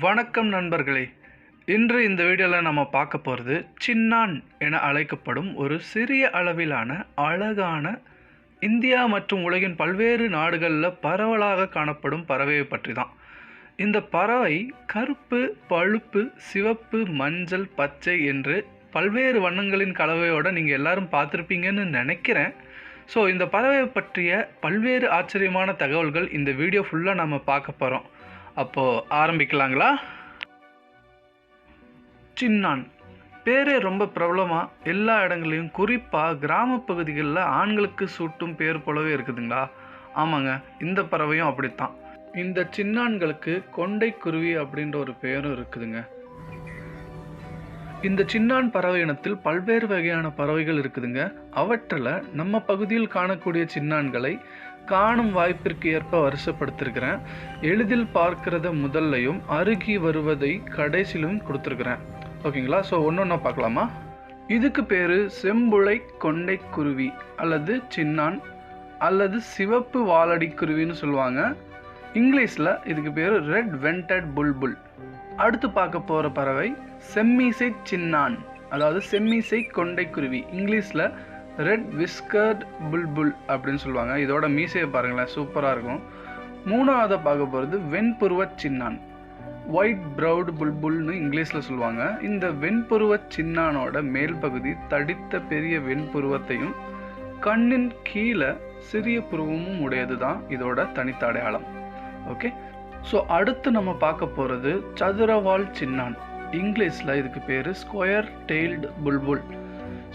வணக்கம் நண்பர்களே. இன்று இந்த வீடியோவில் நம்ம பார்க்க போகிறது சின்னான் என அழைக்கப்படும் ஒரு சிறிய அளவிலான அழகான இந்தியா மற்றும் உலகின் பல்வேறு நாடுகளில் பரவலாக காணப்படும் பறவையை பற்றி தான் இந்த பறவை கருப்பு பழுப்பு சிவப்பு மஞ்சள் பச்சை என்று பல்வேறு வண்ணங்களின் கலவையோட நீங்கள் எல்லாரும் பார்த்துருப்பீங்கன்னு நினைக்கிறேன். ஸோ இந்த பறவை பற்றிய பல்வேறு ஆச்சரியமான தகவல்கள் இந்த வீடியோ ஃபுல்லாக நம்ம பார்க்க போகிறோம் அப்போது ஆரம்பிக்கலாங்களா? சின்னான். பேரே ரொம்ப பிரபலமாக எல்லா இடங்களையும் குறிப்பாக கிராம பகுதிகளில் ஆண்களுக்கு சூட்டும் பேர் போலவே இருக்குதுங்களா? ஆமாங்க இந்த பறவையும் அப்படித்தான். இந்த சின்னான்களுக்கு கொண்டைக்குருவி அப்படின்ற ஒரு பெயரும் இருக்குதுங்க. இந்த சின்னான் பறவை இனத்தில் பல்வேறு வகையான பறவைகள் இருக்குதுங்க. அவற்றில் நம்ம பகுதியில் காணக்கூடிய சின்னான்களை காணும் வாய்ப்பிற்கு ஏற்ப வருஷப்படுத்திருக்கிறேன். எளிதில் பார்க்கிறத முதல்லையும் அருகி வருவதை கடைசியிலும் கொடுத்துருக்குறேன். ஓகேங்களா? ஸோ ஒன்று ஒன்றா பார்க்கலாமா? இதுக்கு பேர் செம்புளை கொண்டை குருவி அல்லது சின்னான் அல்லது சிவப்பு வாலடி குருவின்னு சொல்லுவாங்க. இங்கிலீஷில் இதுக்கு பேர் ரெட் வெண்டட் புல்புல். அடுத்து பார்க்க போகிற பறவை செம்மீசை சின்னான் அதாவது செம்மீசை கொண்டைக்குருவி. இங்கிலீஷில் ரெட் விஸ்கர்ட் புல்புல் அப்படின்னு சொல்லுவாங்க. இதோட மீசையை பாருங்களேன் சூப்பராக இருக்கும். மூணாவதை பார்க்க போகிறது வெண்புருவ சின்னான். ஒயிட் ப்ரௌட் புல்புல்னு இங்கிலீஷில் சொல்லுவாங்க. இந்த வெண்புருவ சின்னானோட மேல் பகுதி தடித்த பெரிய வெண்புருவத்தையும் கண்ணின் கீழே சிறிய புருவமும் உடையது தான் இதோட தனித்த அடையாளம். ஓகே ஸோ அடுத்து நம்ம பார்க்க போகிறது சதுரவால் சின்னான். இங்கிலீஷில் இதுக்கு பேர் ஸ்கொயர் டெய்ல்டு புல்புல்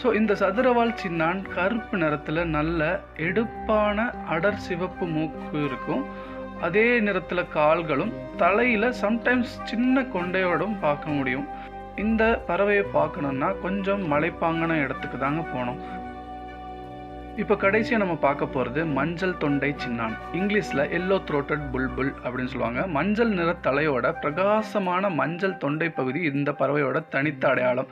ஸோ இந்த சதுரவால் சின்னான் கருப்பு நிறத்தில் நல்ல எடுப்பான அடர் சிவப்பு மூக்கு இருக்கும். அதே நிறத்தில் கால்களும் தலையில் சம்டைம்ஸ் சின்ன கொண்டையோடும் பார்க்க முடியும். இந்த பறவையை பார்க்கணுன்னா கொஞ்சம் மலைப்பாங்கன இடத்துக்கு தாங்க போனோம் இப்போ கடைசியாக நம்ம பார்க்க போகிறது மஞ்சள் தொண்டை சின்னான். இங்கிலீஷில் எல்லோ த்ரோட்டட் புல்புல் அப்படின்னு சொல்லுவாங்க. மஞ்சள் நிற தலையோட பிரகாசமான மஞ்சள் தொண்டை பகுதி இந்த பறவையோட தனித்த அடையாளம்.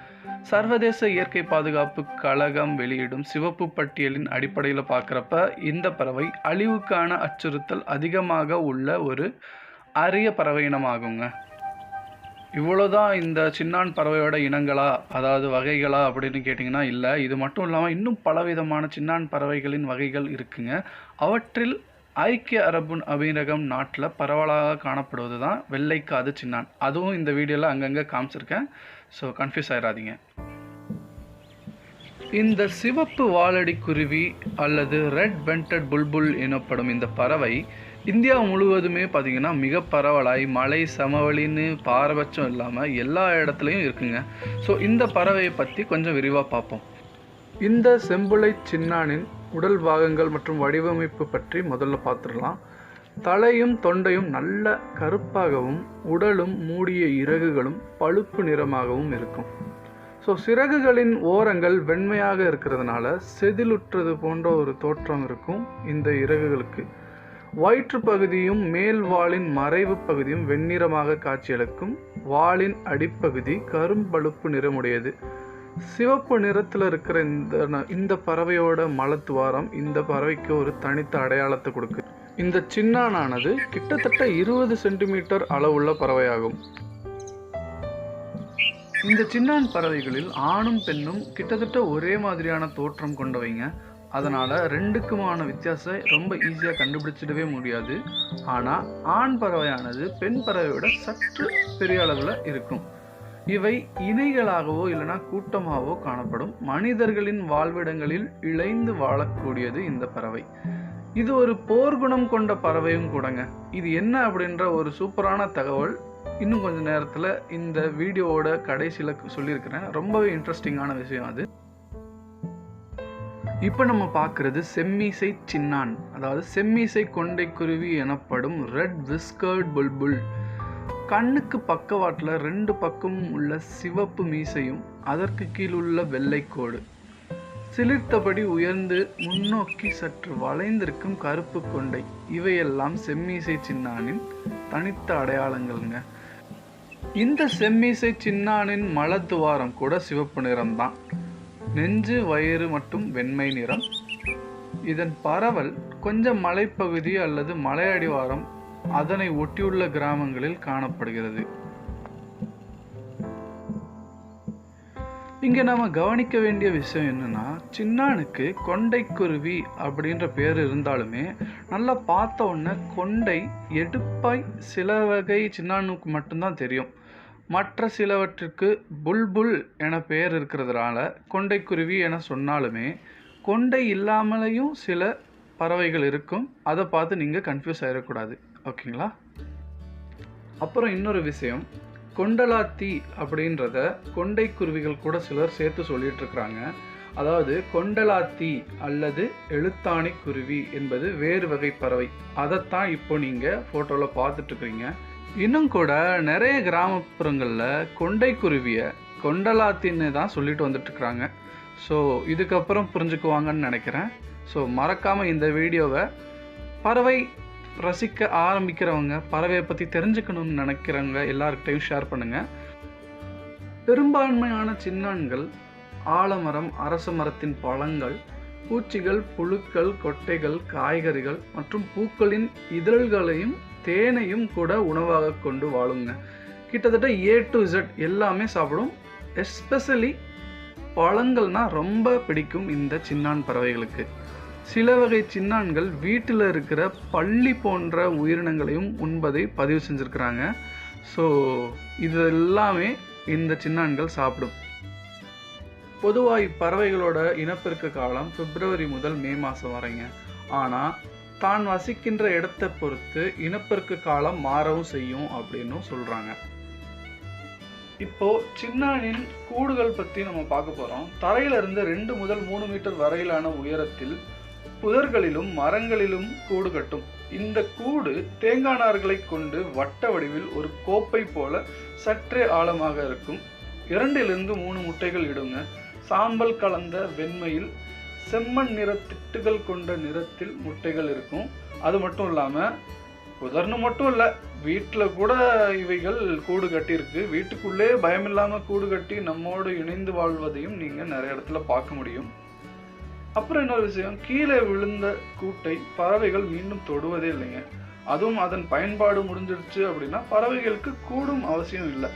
சர்வதேச இயற்கை பாதுகாப்பு கழகம் வெளியிடும் சிவப்பு பட்டியலின் அடிப்படையில் பார்க்குறப்ப இந்த பறவை அழிவுக்கான அச்சுறுத்தல் அதிகமாக உள்ள ஒரு அரிய பறவை இனமாகுங்க. இவ்வளோதான் இந்த சின்னான் பறவையோட இனங்களா அதாவது வகைகளா அப்படின்னு கேட்டிங்கன்னா இல்லை. இது மட்டும் இல்லாமல் இன்னும் பலவிதமான சின்னான் பறவைகளின் வகைகள் இருக்குங்க. அவற்றில் ஐக்கிய அரபு அமீரகம் நாட்டில் பரவலாக காணப்படுவது தான் வெள்ளைக்காது சின்னான். அதுவும் இந்த வீடியோவில் அங்கங்கே காமிச்சிருக்கேன். ஸோ கன்ஃபியூஸ் ஆயிடாதீங்க இந்த சிவப்பு வாலடி குருவி அல்லது ரெட் வெண்டட் புல்புல் எனப்படும் இந்த பறவை இந்தியா முழுவதுமே பார்த்திங்கன்னா மிக பரவலாய் மலை சமவெளின்னு பாரபட்சம் இல்லாமல் எல்லா இடத்துலையும் இருக்குங்க. ஸோ இந்த பறவையை பற்றி கொஞ்சம் விரிவாக பார்ப்போம். இந்த செம்புளை சின்னானின் உடல் பாகங்கள் மற்றும் வடிவமைப்பு பற்றி முதல்ல பார்த்துடலாம். தலையும் தொண்டையும் நல்ல கருப்பாகவும் உடலும் மூடிய இறகுகளும் பழுப்பு நிறமாகவும் இருக்கும். ஸோ சிறகுகளின் ஓரங்கள் வெண்மையாக இருக்கிறதுனால செதிலுற்றது போன்ற ஒரு தோற்றம் இருக்கும் இந்த இறகுகளுக்கு. வயிற்று பகுதியும் மேல் வாளின் மறைவு பகுதியும் வெண்ணிறமாக காட்சியளிக்கும் வாளின் அடிப்பகுதி கரும்பழுப்பு நிறமுடையது. சிவப்பு நிறத்தில் இருக்கிற இந்த இந்த பறவையோட மலத்துவாரம் இந்த பறவைக்கு ஒரு தனித்த அடையாளத்தை கொடுக்கு இந்த சின்னானானது கிட்டத்தட்ட இருபது சென்டிமீட்டர் அளவுள்ள பறவையாகும். இந்த சின்னான் பறவைகளில் ஆணும் பெண்ணும் கிட்டத்தட்ட ஒரே மாதிரியான தோற்றம் கொண்டவைங்க. அதனால் ரெண்டுக்குமான வித்தியாசம் ரொம்ப ஈஸியாக கண்டுபிடிச்சிடவே முடியாது. ஆனால் ஆண் பறவையானது பெண் பறவையோட சற்று பெரிய அளவில் இருக்கும். இவை இணைகளாகவோ இல்லைனா கூட்டமாகவோ காணப்படும். மனிதர்களின் வாழ்விடங்களில் இழைந்து வாழக்கூடியது இந்த பறவை. இது ஒரு போர்க்குணம் கொண்ட பறவையும் கூடங்க. இது என்ன அப்படின்ற ஒரு சூப்பரான தகவல். இன்னும் கொஞ்ச நேரத்தில் இந்த வீடியோவோட கடைசியில் சொல்லியிருக்கிறேன். ரொம்பவே இன்ட்ரெஸ்டிங்கான விஷயம் அது. இப்போ நம்ம பார்க்குறது செம்மிசை சின்னான். அதாவது செம்மிசை கொண்டைக்குருவி எனப்படும் ரெட் விஸ்கர்ட் புல்புல் கண்ணுக்கு பக்கவாட்டில் ரெண்டு பக்கமும் உள்ள சிவப்பு மீசையும் அதற்கு கீழுள்ள வெள்ளைக்கோடு சிலிர்த்தபடி உயர்ந்து முன்னோக்கி சற்று வளைந்திருக்கும் கருப்பு கொண்டை. இவையெல்லாம் செம்மீசை சின்னானின் தனித்த அடையாளங்கள்ங்க. இந்த செம்மீசை சின்னானின் மலத்துவாரம் கூட சிவப்பு நிறம்தான். நெஞ்சு வயிறு மற்றும் வெண்மை நிறம். இதன் பரவல் கொஞ்சம் மலைப்பகுதி அல்லது மலை அடிவாரம் அதனை ஒட்டியுள்ள கிராமங்களில் காணப்படுகிறது. இங்கே நாம் கவனிக்க வேண்டிய விஷயம் என்னென்னா சின்னானுக்கு கொண்டைக்குருவி அப்படின்ற பேர் இருந்தாலுமே நல்லா பார்த்த உடனே கொண்டை எடுப்பாய் சில வகை சின்னானுக்கு மட்டும்தான் தெரியும். மற்ற சிலவற்றிற்கு புல்புல் என பெயர் இருக்கிறதுனால கொண்டைக்குருவி என சொன்னாலுமே கொண்டை இல்லாமலேயும் சில பறவைகள் இருக்கும். அதை பார்த்து நீங்கள் கன்ஃபியூஸ் ஆகிடக்கூடாது ஓகேங்களா? அப்புறம் இன்னொரு விஷயம். கொண்டலாத்தி அப்படின்றத கொண்டை குருவிகள் கூட சிலர் சேர்த்து சொல்லிட்டு இருக்கிறாங்க அதாவது கொண்டலாத்தி அல்லது எழுத்தாணி குருவி என்பது வேறு வகை பறவை. அதைத்தான் இப்போ நீங்கள் ஃபோட்டோவில் பார்த்துட்ருக்குறீங்க இன்னும் கூட நிறைய கிராமப்புறங்களில் கொண்டை குருவியை கொண்டலாத்தின்னு தான் சொல்லிட்டு வந்துட்டுருக்குறாங்க. ஸோ இதுக்கப்புறம் புரிஞ்சுக்குவாங்கன்னு நினைக்கிறேன். ஸோ மறக்காமல் இந்த வீடியோவை பறவை ரசிக்க ஆரம்பிக்கிறவங்க பறவையை பற்றி தெரிஞ்சுக்கணும்னு நினைக்கிறவங்க எல்லாருக்கிட்டையும் ஷேர் பண்ணுங்கள் பெரும்பான்மையான சின்னான்கள் ஆலமரம் அரச மரத்தின் பழங்கள் பூச்சிகள் புழுக்கள் கொட்டைகள் காய்கறிகள் மற்றும் பூக்களின் இதழ்களையும் தேனையும் கூட உணவாக கொண்டு வாழுங்க. கிட்டத்தட்ட ஏ டு இசட் எல்லாமே சாப்பிடும். எஸ்பெஷலி பழங்கள்னால் ரொம்ப பிடிக்கும் இந்த சின்னான் பறவைகளுக்கு. சில வகை சின்னான்கள் வீட்டில் இருக்கிற பள்ளி போன்ற உயிரினங்களையும் உண்பதை பதிவு செஞ்சுருக்கிறாங்க. ஸோ இது எல்லாமே இந்த சின்னான்கள் சாப்பிடும். பொதுவாக இப்பறவைகளோட இனப்பெருக்க காலம் பிப்ரவரி முதல் மே மாதம் வரைங்க. ஆனால் தான் வசிக்கின்ற இடத்தை பொறுத்து இனப்பெருக்க காலம் மாறவும் செய்யும் அப்படின்னும் சொல்கிறாங்க இப்போ சின்னானின் கூடுகள் பற்றி நம்ம பார்க்க போகிறோம் தரையிலிருந்து ரெண்டு முதல் மூணு மீட்டர் வரையிலான உயரத்தில் புதர்களிலும் மரங்களிலும் கூடு கட்டும். இந்த கூடு தேங்காய் நார்களை கொண்டு வட்ட வடிவில் ஒரு கோப்பை போல சற்றே ஆழமாக இருக்கும். இரண்டிலிருந்து மூணு முட்டைகள் இடுங்க. சாம்பல் கலந்த வெண்மையில் செம்மண் நிற திட்டுகள் கொண்ட நிறத்தில் முட்டைகள் இருக்கும். அது மட்டும் இல்லாமல் உதர்னு மட்டும் இல்லை வீட்டில் கூட இவைகள் கூடு கட்டியிருக்கு. வீட்டுக்குள்ளே பயமில்லாமல் கூடு கட்டி நம்மோடு இணைந்து வாழ்வதையும் நீங்கள் நிறைய இடத்துல பார்க்க முடியும். அப்புறம் இன்னொரு விஷயம் கீழே விழுந்த கூட்டை பறவைகள் மீண்டும் தொடுவதே இல்லைங்க. அதுவும் அதன் பயன்பாடு முடிஞ்சிருச்சு அப்படின்னா பறவைகளுக்கு கூடும் அவசியம் இல்லை.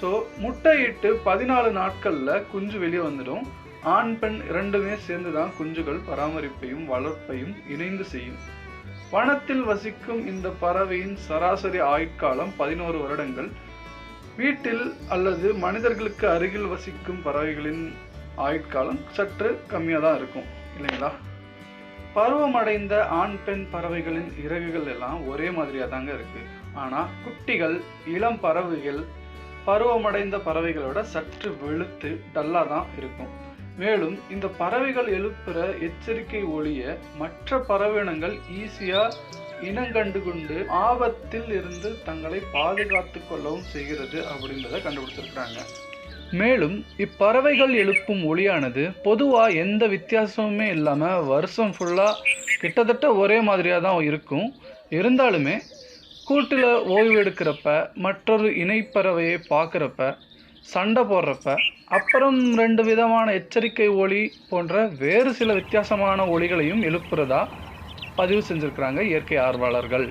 ஸோ முட்டையிட்டு பதினாலு நாட்களில் குஞ்சு வெளியே வந்துடும். ஆண் பெண் இரண்டுமே சேர்ந்து தான் குஞ்சுகள் பராமரிப்பையும் வளர்ப்பையும் இணைந்து செய்யும். வனத்தில் வசிக்கும் இந்த பறவையின் சராசரி ஆயுட்காலம் பதினோரு வருடங்கள். வீட்டில் அல்லது மனிதர்களுக்கு அருகில் வசிக்கும் பறவைகளின் ஆயுட்காலம் சற்று கம்மியாக தான் இருக்கும் இல்லைங்களா? பருவமடைந்த ஆண் பெண் பறவைகளின் இறகுகள் எல்லாம் ஒரே மாதிரியாக தாங்க இருக்கு. ஆனால் குட்டிகள் இளம் பறவைகள் பருவமடைந்த பறவைகளோட சற்று வெளுத்து டல்லாக தான் இருக்கும். மேலும் இந்த பறவைகள் எழுப்புற எச்சரிக்கை ஒளிய மற்ற பறவைனங்கள் ஈஸியாக இனங்கண்டு கொண்டு ஆபத்தில் இருந்து தங்களை பாதுகாத்து கொள்ளவும் செய்கிறது அப்படின்றத கண்டுபிடிச்சிருக்கிறாங்க. மேலும் இப்பறவைகள் எழுப்பும் ஒளியானது பொதுவாக எந்த வித்தியாசமுமே இல்லாமல் வருஷம் ஃபுல்லாக கிட்டத்தட்ட ஒரே மாதிரியாக தான் இருக்கும். இருந்தாலுமே கூட்டில் ஓய்வு எடுக்கிறப்ப மற்றொரு இணைப்பறவையை பார்க்குறப்ப சண்டை போடுறப்ப அப்புறம் ரெண்டு விதமான எச்சரிக்கை ஒளி போன்ற வேறு சில வித்தியாசமான ஒளிகளையும் எழுப்புறதா பதிவு செஞ்சுருக்கிறாங்க இயற்கை ஆர்வலர்கள்.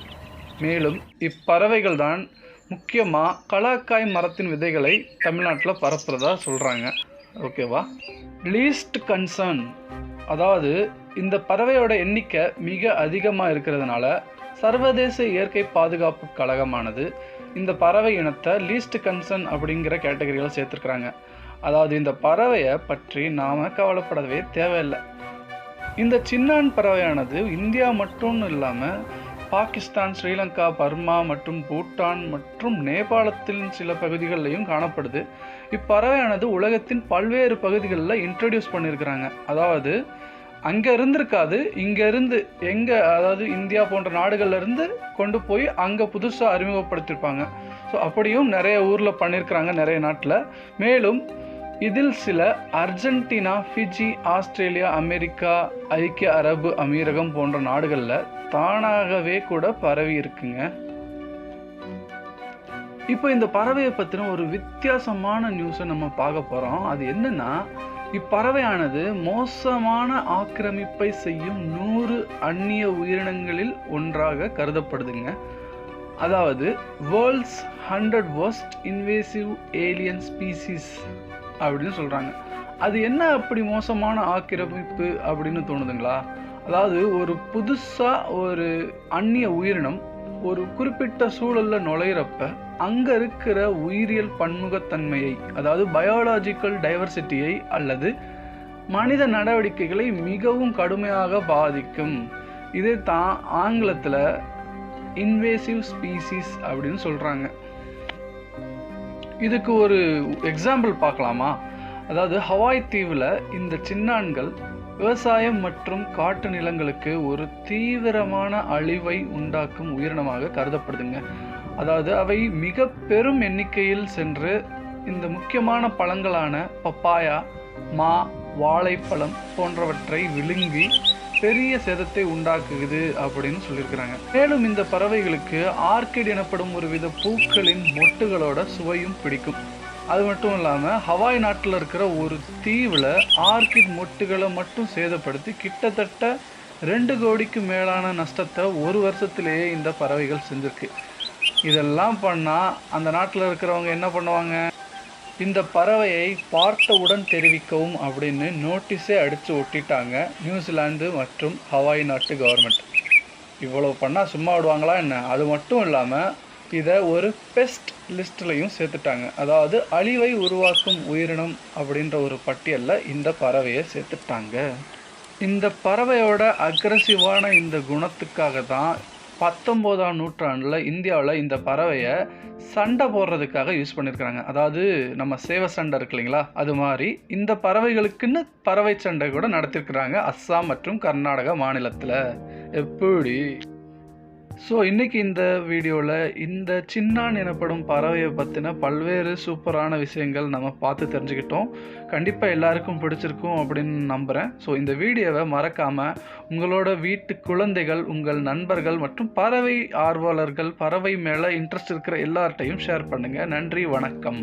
மேலும் இப்பறவைகள் தான் முக்கியமாக கலாக்காய் மரத்தின் விதைகளை தமிழ்நாட்டில் பரப்புறதா சொல்கிறாங்க ஓகேவா? லீஸ்ட் கன்சர்ன் அதாவது இந்த பறவையோட எண்ணிக்கை மிக அதிகமாக இருக்கிறதுனால சர்வதேச இயற்கை பாதுகாப்பு கழகமானது இந்த பறவை இனத்தை லீஸ்ட் கன்சர்ன் அப்படிங்கிற கேட்டகரியில் சேர்த்துருக்குறாங்க. அதாவது இந்த பறவையை பற்றி நாம் கவலைப்படவே தேவையில்லை. இந்த சின்னான் பறவையானது இந்தியா மட்டும்னு இல்லாமல் பாகிஸ்தான் ஸ்ரீலங்கா பர்மா மற்றும் பூட்டான் மற்றும் நேபாளத்தின் சில பகுதிகளிலையும் காணப்படுது. இப்பறவையானது உலகத்தின் பல்வேறு பகுதிகளில் இன்ட்ரடியூஸ் பண்ணியிருக்கிறாங்க அதாவது அங்கே இருந்திருக்காது. இங்கே இருந்து எங்கே அதாவது இந்தியா போன்ற நாடுகள்ல இருந்து கொண்டு போய் அங்கே புதுசாக அறிமுகப்படுத்தியிருப்பாங்க ஸோ அப்படியும் நிறைய ஊரில் பண்ணியிருக்கிறாங்க நிறைய நாட்டில். மேலும் இதில் சில அர்ஜென்டினா ஃபிஜி ஆஸ்திரேலியா அமெரிக்கா ஐக்கிய அரபு அமீரகம் போன்ற நாடுகளில் தானாகவே கூட பரவி இருக்குங்க. இப்போ இந்த பறவையை பற்றின ஒரு வித்தியாசமான நியூஸை நம்ம பார்க்க போகிறோம் அது என்னன்னா இப்பறவையானது மோசமான ஆக்கிரமிப்பை செய்யும் நூறு அந்நிய உயிரினங்களில் ஒன்றாக கருதப்படுதுங்க. அதாவது world's hundred worst invasive alien species அப்படின்னு சொல்கிறாங்க அது என்ன அப்படி மோசமான ஆக்கிரமிப்பு அப்படின்னு தோணுதுங்களா? அதாவது ஒரு புதுசாக ஒரு அந்நிய உயிரினம் ஒரு குறிப்பிட்ட சூழல்ல நுழையிறப்ப அங்க இருக்கிற உயிரியல் பன்முகத்தன்மையை அதாவது பயாலாஜிக்கல் டைவர்சிட்டியை அல்லது மனித நடவடிக்கைகளை மிகவும் கடுமையாக பாதிக்கும். இதை தான் ஆங்கிலத்தில் இன்வேசிவ் ஸ்பீசிஸ் அப்படின்னு சொல்கிறாங்க இதுக்கு ஒரு எக்ஸாம்பிள் பார்க்கலாமா? அதாவது ஹவாய் தீவில் இந்த சின்னான்கள் விவசாயம் மற்றும் காட்டு நிலங்களுக்கு ஒரு தீவிரமான அழிவை உண்டாக்கும் உயிரினமாக கருதப்படுதுங்க. அதாவது அவை மிக பெரும் எண்ணிக்கையில் சென்று இந்த முக்கியமான பழங்களான பப்பாயா மா வாழைப்பழம் போன்றவற்றை விழுங்கி பெரிய சேதத்தை உண்டாக்குது அப்படின்னு சொல்லியிருக்கிறாங்க. மேலும் இந்த பறவைகளுக்கு ஆர்கிட் எனப்படும் ஒரு வித பூக்களின் மொட்டுகளோட சுவையும் பிடிக்கும். அது மட்டும் இல்லாமல் ஹவாய் நாட்டில் இருக்கிற ஒரு தீவில் ஆர்கிட் மொட்டுகளை மட்டும் சேதப்படுத்தி கிட்டத்தட்ட ரெண்டு கோடிக்கு மேலான நஷ்டத்தை ஒரு வருஷத்திலேயே இந்த பறவைகள் செஞ்சுருக்கு. இதெல்லாம் பண்ணால் அந்த நாட்டில் இருக்கிறவங்க என்ன பண்ணுவாங்க? இந்த பறவையை பார்த்தவுடன் தெரிவிக்கவும் அப்படின்னு நோட்டீஸே அடித்து ஒட்டிட்டாங்க நியூசிலாந்து மற்றும் ஹவாய் நாட்டு கவர்மெண்ட் இவ்வளோ பண்ணால் சும்மா விடுவாங்களா என்ன? அது மட்டும் இல்லாமல் இதை ஒரு பெஸ்ட் லிஸ்ட்லையும் சேர்த்துட்டாங்க. அதாவது அழிவை உருவாக்கும் உயிரினம் அப்படின்ற ஒரு பட்டியலில் இந்த பறவையை சேர்த்துட்டாங்க. இந்த பறவையோட அக்ரஸிவான இந்த குணத்துக்காக தான் பத்தொம்போதாம் நூற்றாண்டில் இந்தியாவில் இந்த பறவையை சண்டை போடுறதுக்காக யூஸ் பண்ணியிருக்கிறாங்க அதாவது நம்ம சேவை சண்டை இருக்கு இல்லைங்களா? அது மாதிரி இந்த பறவைகளுக்குன்னு பறவை சண்டை கூட நடத்திருக்கிறாங்க அஸ்ஸாம் மற்றும் கர்நாடகா மாநிலத்தில். எப்படி? ஸோ இன்றைக்கி இந்த வீடியோவில் இந்த சின்னான் எனப்படும் பறவையை பற்றின பல்வேறு சூப்பரான விஷயங்கள் நம்ம பார்த்து தெரிஞ்சுக்கிட்டோம். கண்டிப்பாக எல்லாருக்கும் பிடிச்சிருக்கும் அப்படின்னு நம்புகிறேன் ஸோ இந்த வீடியோவை மறக்காமல் உங்களோட வீட்டு குழந்தைகள் உங்கள் நண்பர்கள் மற்றும் பறவை ஆர்வலர்கள் பறவை மேலே இன்ட்ரெஸ்ட் இருக்கிற எல்லார்ட்டையும் ஷேர் பண்ணுங்கள் நன்றி வணக்கம்.